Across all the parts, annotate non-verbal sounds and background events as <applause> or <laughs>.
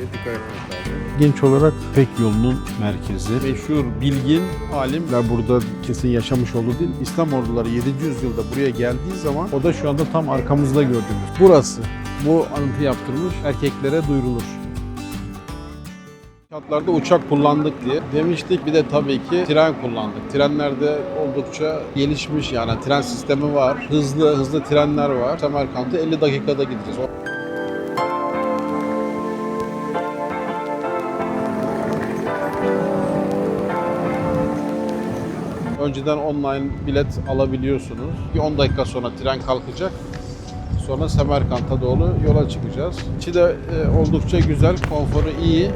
şeye dikkat etmek lazım. Genç olarak İpek yolunun merkezi. Meşhur bilgin alimler burada kesin yaşamış olduğu değil. İslam orduları 700 yılda buraya geldiği zaman o da şu anda tam arkamızda gördüğümüz. Burası. Bu anıtı yaptırmış erkeklere duyurulur. Şartlarda uçak kullandık diye demiştik. Bir de tabii ki tren kullandık. Trenlerde oldukça gelişmiş yani tren sistemi var. Hızlı hızlı trenler var. Semerkant'a 50 dakikada gideceğiz. Önceden online bilet alabiliyorsunuz. Bir 10 dakika sonra tren kalkacak. Sonra Semerkant'a doğru yola çıkacağız. İçi de e, oldukça güzel, konforu iyi.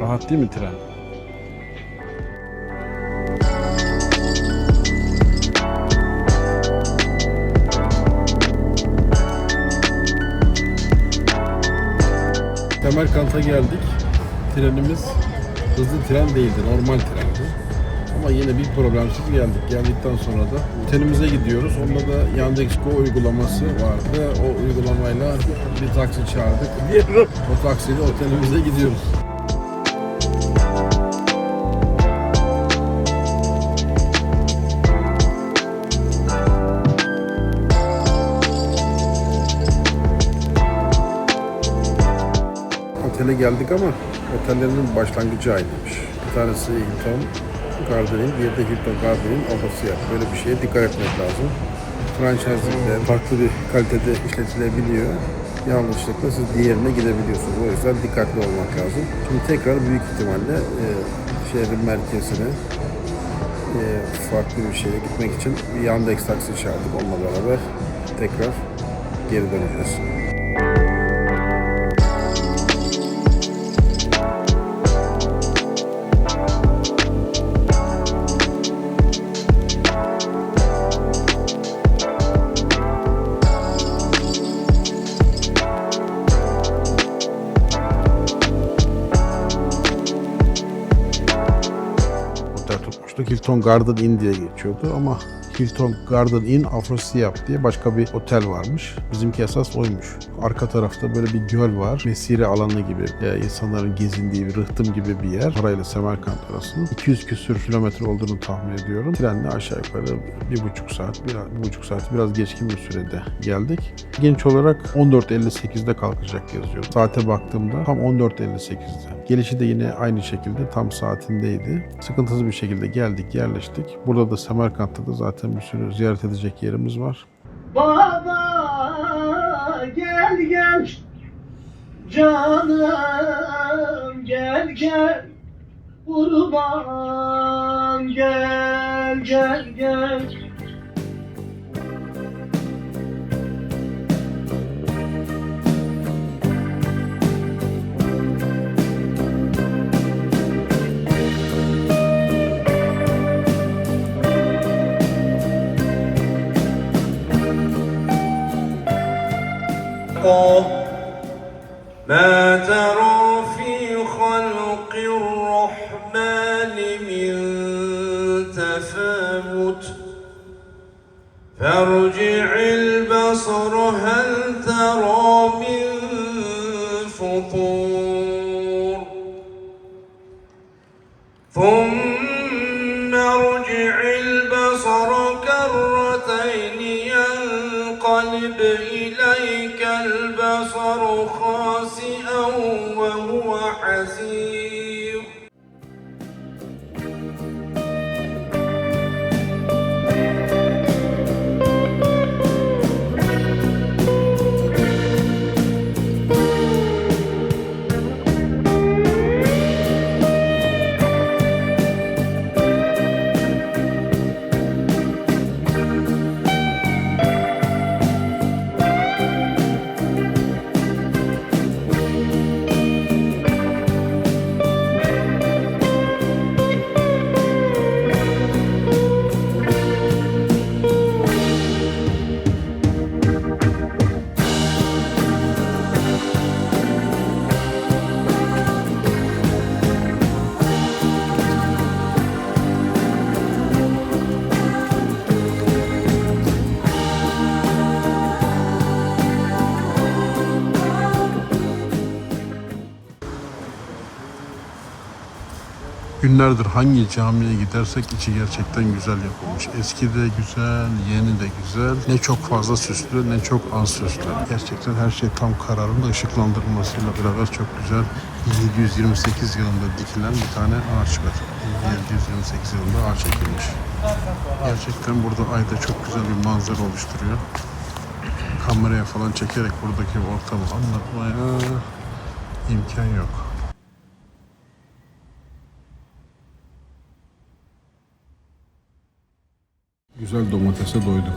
Rahat değil mi tren? Semerkant'a geldik. Trenimiz hızlı tren değildi, normal trendi. Ama yine bir problemsiz geldik. Geldikten sonra da otelimize gidiyoruz. Onda da Yandex.Go uygulaması vardı. O uygulamayla bir taksi çağırdık. <laughs> O taksiyle otelimize gidiyoruz. Geldik ama otellerin başlangıcı aynıymış. Bir tanesi Hilton Garden'in, diğeri de Hilton Garden'in ofası yap. Böyle bir şeye dikkat etmek lazım. Franchise'de farklı bir kalitede işletilebiliyor. Yanlışlıkla siz diğerine gidebiliyorsunuz. O yüzden dikkatli olmak lazım. Şimdi tekrar büyük ihtimalle e, şehrin merkezine e, farklı bir şeye gitmek için Yandex taksi çağırdık onunla beraber tekrar geri döneceğiz. Hilton Garden Inn diye geçiyordu ama Hilton Garden Inn Afrosiyap diye başka bir otel varmış. Bizimki esas oymuş. Arka tarafta böyle bir göl var. Mesire alanı gibi, e, insanların gezindiği bir rıhtım gibi bir yer. Orayla Semerkant arasında. 200 küsür kilometre olduğunu tahmin ediyorum. Trenle aşağı yukarı bir buçuk saat, bir, bir buçuk saat biraz geçkin bir sürede geldik. Genç olarak 14.58'de kalkacak yazıyor. Saate baktığımda tam 14.58'de. Gelişi de yine aynı şekilde tam saatindeydi. Sıkıntısız bir şekilde geldik, yerleştik. Burada da Semerkant'ta da zaten bir sürü ziyaret edecek yerimiz var. Bana gel gel. Canım gel gel. Kurban gel gel gel ما ترى في خلق الرحمن من تفاوت. فارجع البصر هل ترى من فطور؟ ثم Günlerdir hangi camiye gidersek içi gerçekten güzel yapılmış. Eski de güzel, yeni de güzel. Ne çok fazla süslü ne çok az süslü. Gerçekten her şey tam kararında ışıklandırılmasıyla beraber çok güzel. 728 yılında dikilen bir tane ağaç var. 728 yılında ağaç ekilmiş. Gerçekten burada ayda çok güzel bir manzara oluşturuyor. Kameraya falan çekerek buradaki ortamı anlatmaya imkan yok. Güzel domatese doyduk.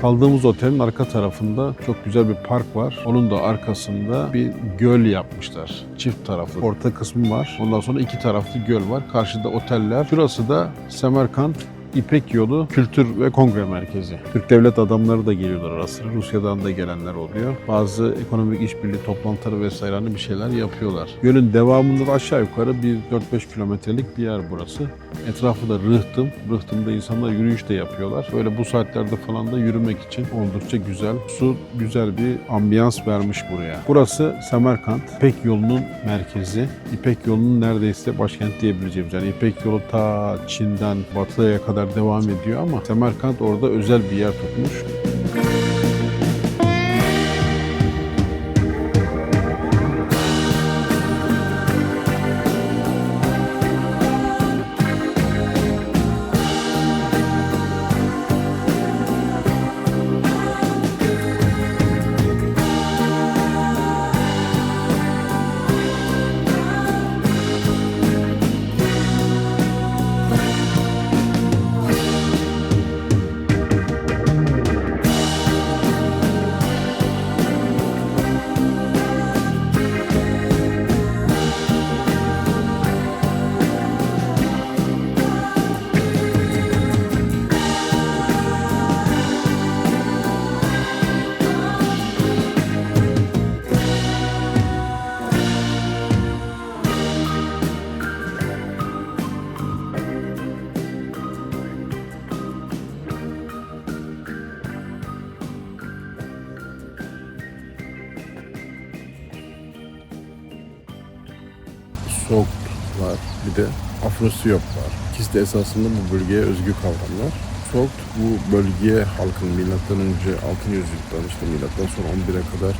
Kaldığımız otelin arka tarafında çok güzel bir park var. Onun da arkasında bir göl yapmışlar. Çift taraflı. Orta kısmı var. Ondan sonra iki taraflı göl var. Karşıda oteller. Şurası da Semerkant İpek Yolu Kültür ve Kongre Merkezi. Türk devlet adamları da geliyorlar ara sıra. Rusya'dan da gelenler oluyor. Bazı ekonomik işbirliği toplantıları vesaire bir şeyler yapıyorlar. Gölün devamında da aşağı yukarı bir 4-5 kilometrelik bir yer burası. Etrafı da rıhtım. Rıhtımda insanlar yürüyüş de yapıyorlar. Böyle bu saatlerde falan da yürümek için oldukça güzel. Su güzel bir ambiyans vermiş buraya. Burası Semerkant. İpek yolunun merkezi. İpek yolunun neredeyse başkent diyebileceğimiz. Yani İpek yolu ta Çin'den batıya kadar devam ediyor ama Semerkant orada özel bir yer tutmuş. Afrosiyop var. İkisi de esasında bu bölgeye özgü kavramlar. Soğuk bu bölgeye halkın milattan önce 6. yüzyıldan işte milattan sonra 11'e kadar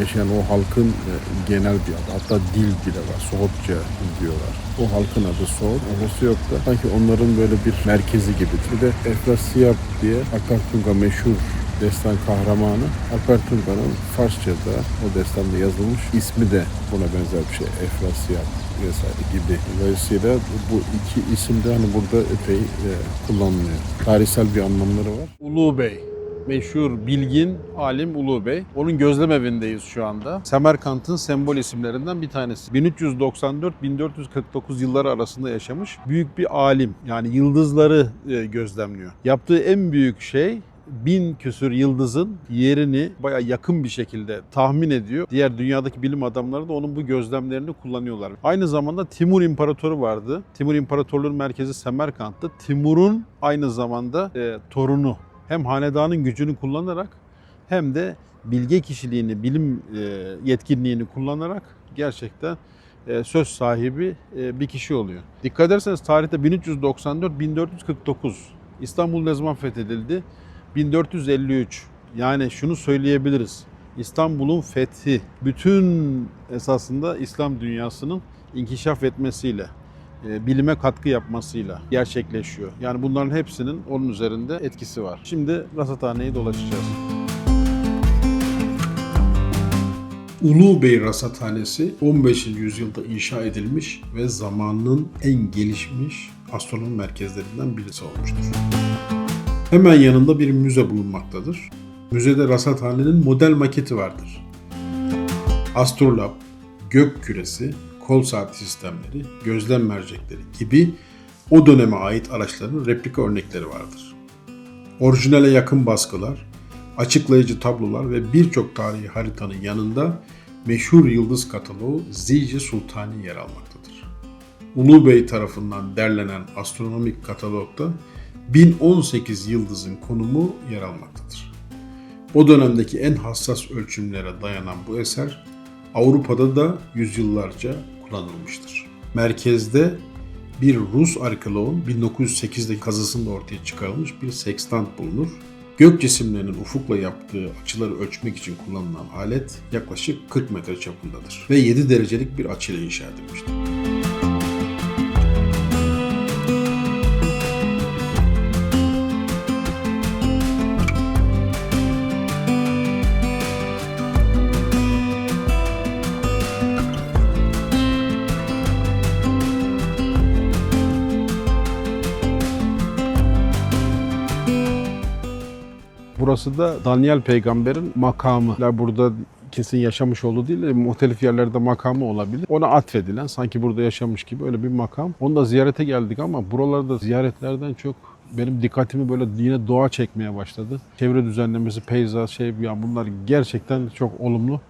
yaşayan o halkın e, genel bir adı. Hatta dil bile var. Soğutça diyorlar. O halkın adı Soğut. Afrosiyop da sanki onların böyle bir merkezi gibi. Bir de Efrasiyap diye Akartunga meşhur destan kahramanı Alper Tunga'nın Farsça'da o destanda yazılmış ismi de buna benzer bir şey. Efrasiyap vesaire gibi. Dolayısıyla bu iki isim de hani burada epey e, kullanılıyor. Tarihsel bir anlamları var. Ulu Bey. Meşhur bilgin alim Ulu Bey. Onun gözlem evindeyiz şu anda. Semerkant'ın sembol isimlerinden bir tanesi. 1394-1449 yılları arasında yaşamış büyük bir alim. Yani yıldızları e, gözlemliyor. Yaptığı en büyük şey bin küsür yıldızın yerini baya yakın bir şekilde tahmin ediyor. Diğer dünyadaki bilim adamları da onun bu gözlemlerini kullanıyorlar. Aynı zamanda Timur İmparatoru vardı. Timur İmparatorluğu'nun merkezi Semerkant'tı. Timur'un aynı zamanda e, torunu. Hem hanedanın gücünü kullanarak hem de bilge kişiliğini, bilim e, yetkinliğini kullanarak gerçekten e, söz sahibi e, bir kişi oluyor. Dikkat ederseniz tarihte 1394-1449 İstanbul ne zaman fethedildi? 1453. Yani şunu söyleyebiliriz. İstanbul'un fethi bütün esasında İslam dünyasının inkişaf etmesiyle, e, bilime katkı yapmasıyla gerçekleşiyor. Yani bunların hepsinin onun üzerinde etkisi var. Şimdi rasathaneyi dolaşacağız. Ulu Bey Rasathanesi 15. yüzyılda inşa edilmiş ve zamanının en gelişmiş astronomi merkezlerinden birisi olmuştur. Hemen yanında bir müze bulunmaktadır. Müzede rasathanenin model maketi vardır. Astrolab, gök küresi, kol saati sistemleri, gözlem mercekleri gibi o döneme ait araçların replika örnekleri vardır. Orijinale yakın baskılar, açıklayıcı tablolar ve birçok tarihi haritanın yanında meşhur yıldız kataloğu Zici Sultani yer almaktadır. Ulu Bey tarafından derlenen astronomik katalogda 1018 yıldızın konumu yer almaktadır. O dönemdeki en hassas ölçümlere dayanan bu eser Avrupa'da da yüzyıllarca kullanılmıştır. Merkezde bir Rus arkeoloğun 1908'de kazısında ortaya çıkarılmış bir sekstant bulunur. Gök cisimlerinin ufukla yaptığı açıları ölçmek için kullanılan alet yaklaşık 40 metre çapındadır ve 7 derecelik bir açıyla inşa edilmiştir. Burası da Daniel peygamberin makamı. Burada kesin yaşamış olduğu değil de muhtelif yerlerde makamı olabilir. Ona atfedilen sanki burada yaşamış gibi öyle bir makam. Onu da ziyarete geldik ama buralarda ziyaretlerden çok benim dikkatimi böyle yine doğa çekmeye başladı. Çevre düzenlemesi, peyzaj, şey ya bunlar gerçekten çok olumlu.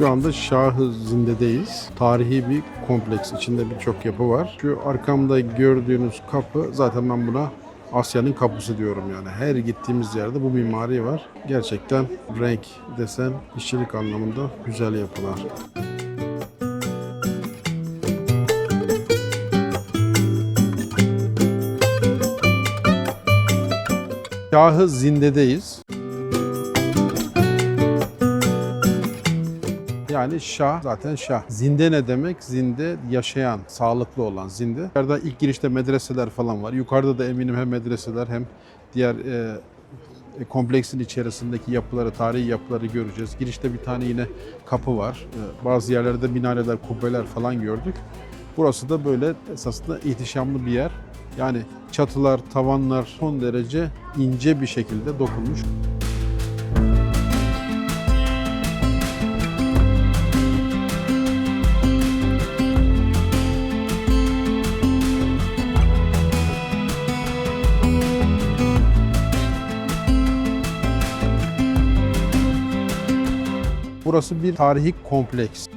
Şu anda Şahı Zinde'deyiz. Tarihi bir kompleks. İçinde birçok yapı var. Şu arkamda gördüğünüz kapı zaten ben buna Asya'nın kapısı diyorum yani. Her gittiğimiz yerde bu mimari var. Gerçekten renk, desen, işçilik anlamında güzel yapılar. Şahı Zinde'deyiz. Yani şah zaten şah. Zinde ne demek? Zinde yaşayan, sağlıklı olan zinde. Yukarıda ilk girişte medreseler falan var. Yukarıda da eminim hem medreseler hem diğer e, e, kompleksin içerisindeki yapıları, tarihi yapıları göreceğiz. Girişte bir tane yine kapı var. E, bazı yerlerde minareler, kubbeler falan gördük. Burası da böyle esasında ihtişamlı bir yer. Yani çatılar, tavanlar son derece ince bir şekilde dokunmuş. Burası bir tarihi kompleks.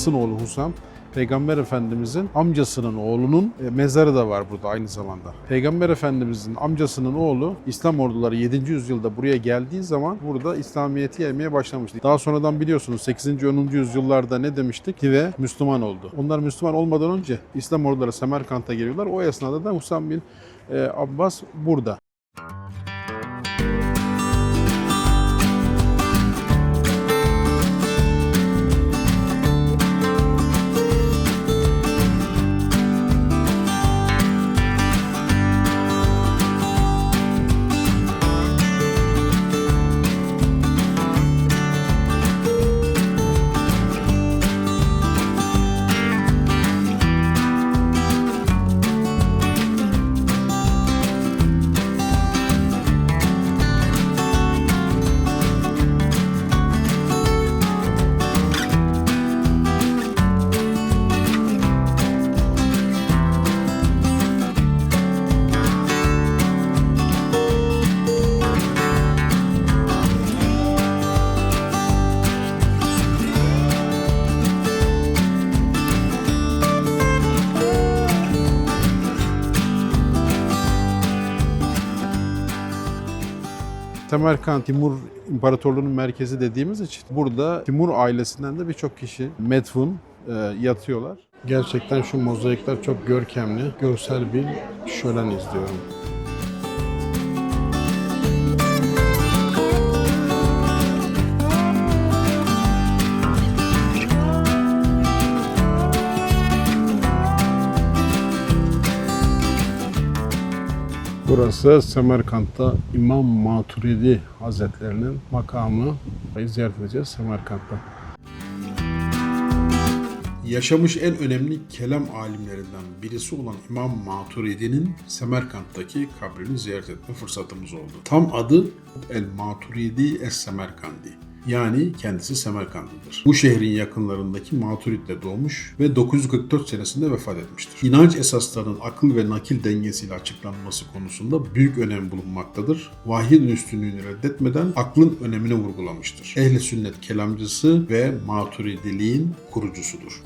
Abbas'ın oğlu Husam, Peygamber Efendimizin amcasının oğlunun e, mezarı da var burada aynı zamanda. Peygamber Efendimizin amcasının oğlu İslam orduları 7. yüzyılda buraya geldiği zaman burada İslamiyet'i yaymaya başlamıştı. Daha sonradan biliyorsunuz 8. 10. yüzyıllarda ne demiştik? Ve Müslüman oldu. Onlar Müslüman olmadan önce İslam orduları Semerkant'a geliyorlar. O esnada da Husam bin e, Abbas burada. Semerkant Timur İmparatorluğu'nun merkezi dediğimiz için burada Timur ailesinden de birçok kişi Metfun e, yatıyorlar. Gerçekten şu mozaikler çok görkemli. Görsel bir şölen izliyorum. Burası Semerkant'ta İmam Maturidi Hazretlerinin makamı. Ziyaret edeceğiz Semerkant'ta. Yaşamış en önemli kelam alimlerinden birisi olan İmam Maturidi'nin Semerkant'taki kabrini ziyaret etme fırsatımız oldu. Tam adı El Maturidi Es Semerkandi. Yani kendisi Semerkandlıdır. Bu şehrin yakınlarındaki Maturid'de doğmuş ve 944 senesinde vefat etmiştir. İnanç esaslarının akıl ve nakil dengesiyle açıklanması konusunda büyük önem bulunmaktadır. Vahyin üstünlüğünü reddetmeden aklın önemini vurgulamıştır. Ehli sünnet kelamcısı ve Maturidiliğin kurucusudur.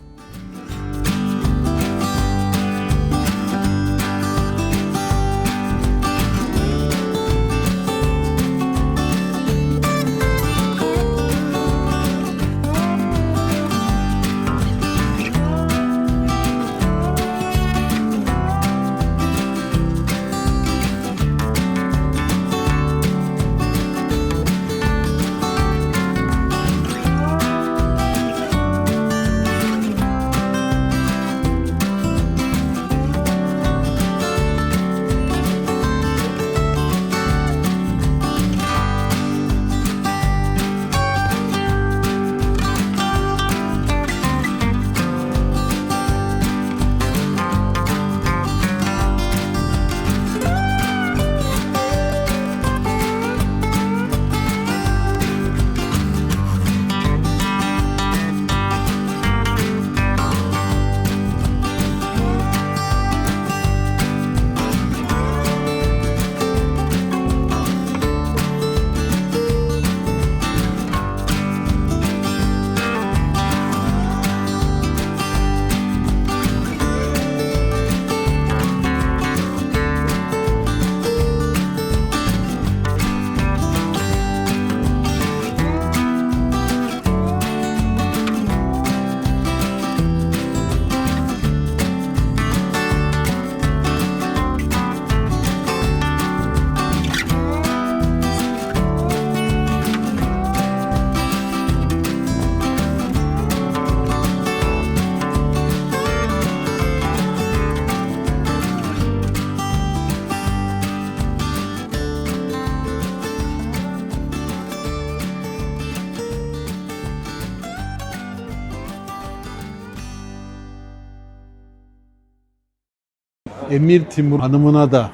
Emir Timur hanımına da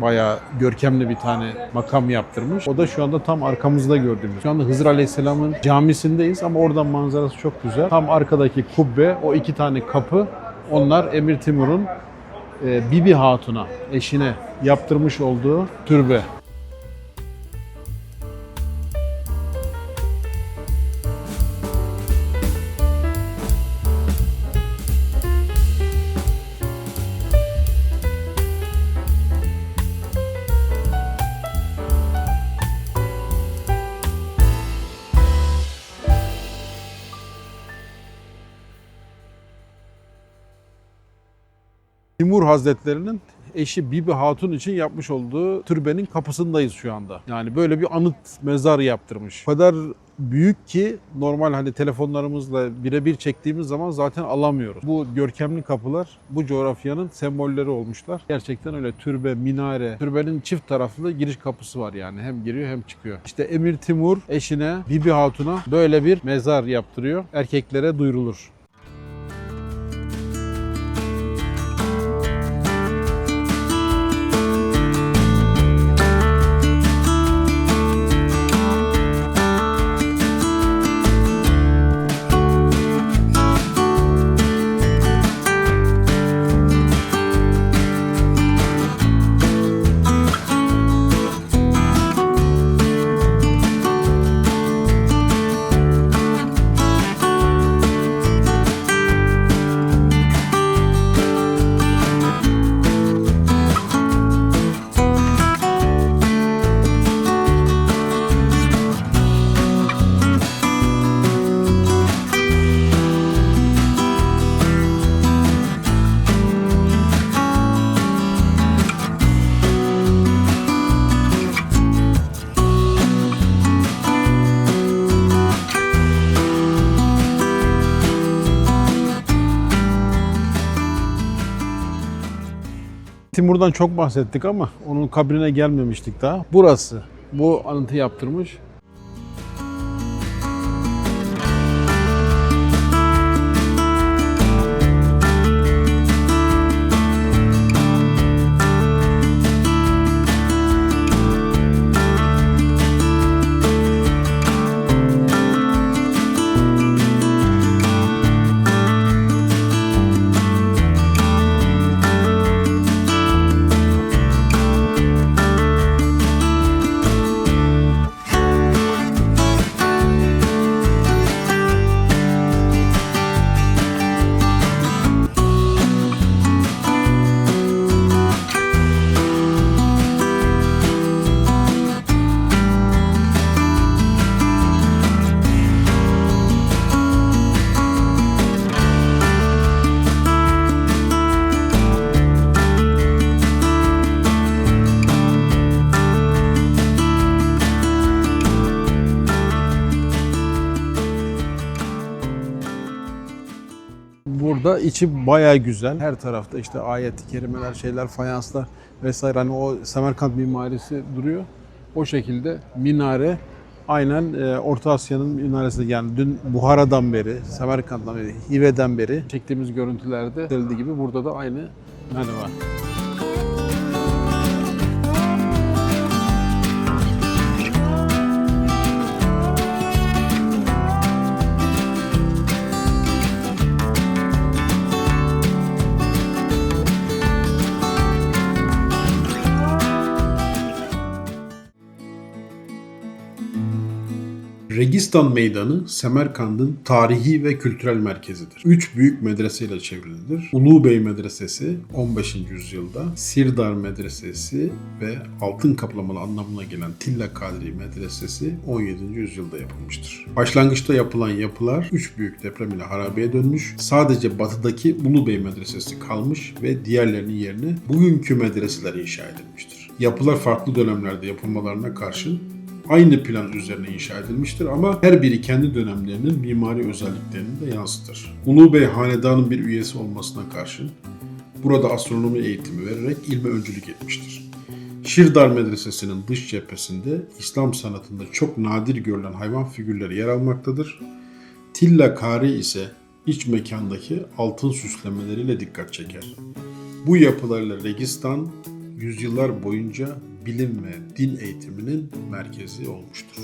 bayağı görkemli bir tane makam yaptırmış. O da şu anda tam arkamızda gördüğümüz. Şu anda Hızır Aleyhisselam'ın camisindeyiz ama oradan manzarası çok güzel. Tam arkadaki kubbe, o iki tane kapı onlar Emir Timur'un e, Bibi Hatun'a, eşine yaptırmış olduğu türbe. Timur Hazretlerinin eşi Bibi Hatun için yapmış olduğu türbenin kapısındayız şu anda. Yani böyle bir anıt mezar yaptırmış. O kadar büyük ki normal hani telefonlarımızla birebir çektiğimiz zaman zaten alamıyoruz. Bu görkemli kapılar bu coğrafyanın sembolleri olmuşlar. Gerçekten öyle türbe, minare, türbenin çift taraflı giriş kapısı var yani. Hem giriyor hem çıkıyor. İşte Emir Timur eşine Bibi Hatun'a böyle bir mezar yaptırıyor. Erkeklere duyurulur. Timur'dan çok bahsettik ama onun kabrine gelmemiştik daha. Burası. Bu anıtı yaptırmış. Burada içi baya güzel. Her tarafta işte ayet-i kerimeler, şeyler, fayanslar vesaire. Hani o Semerkant mimarisi duruyor. O şekilde minare aynen e, Orta Asya'nın minaresi. Yani dün Buhara'dan beri, Semerkant'tan beri, Hive'den beri çektiğimiz görüntülerde gösterildiği gibi burada da aynı minare var. Registan Meydanı Semerkand'ın tarihi ve kültürel merkezidir. Üç büyük medreseyle çevrilidir. Ulu Bey Medresesi 15. yüzyılda, Sirdar Medresesi ve altın kaplamalı anlamına gelen Tilla Kadri Medresesi 17. yüzyılda yapılmıştır. Başlangıçta yapılan yapılar üç büyük deprem ile harabeye dönmüş. Sadece batıdaki Ulu Bey Medresesi kalmış ve diğerlerinin yerine bugünkü medreseler inşa edilmiştir. Yapılar farklı dönemlerde yapılmalarına karşın aynı plan üzerine inşa edilmiştir ama her biri kendi dönemlerinin mimari özelliklerini de yansıtır. Ulu Bey hanedanın bir üyesi olmasına karşın burada astronomi eğitimi vererek ilme öncülük etmiştir. Şirdar Medresesi'nin dış cephesinde İslam sanatında çok nadir görülen hayvan figürleri yer almaktadır. Tilla Kari ise iç mekandaki altın süslemeleriyle dikkat çeker. Bu yapılarla Registan yüzyıllar boyunca bilim ve din eğitiminin merkezi olmuştur.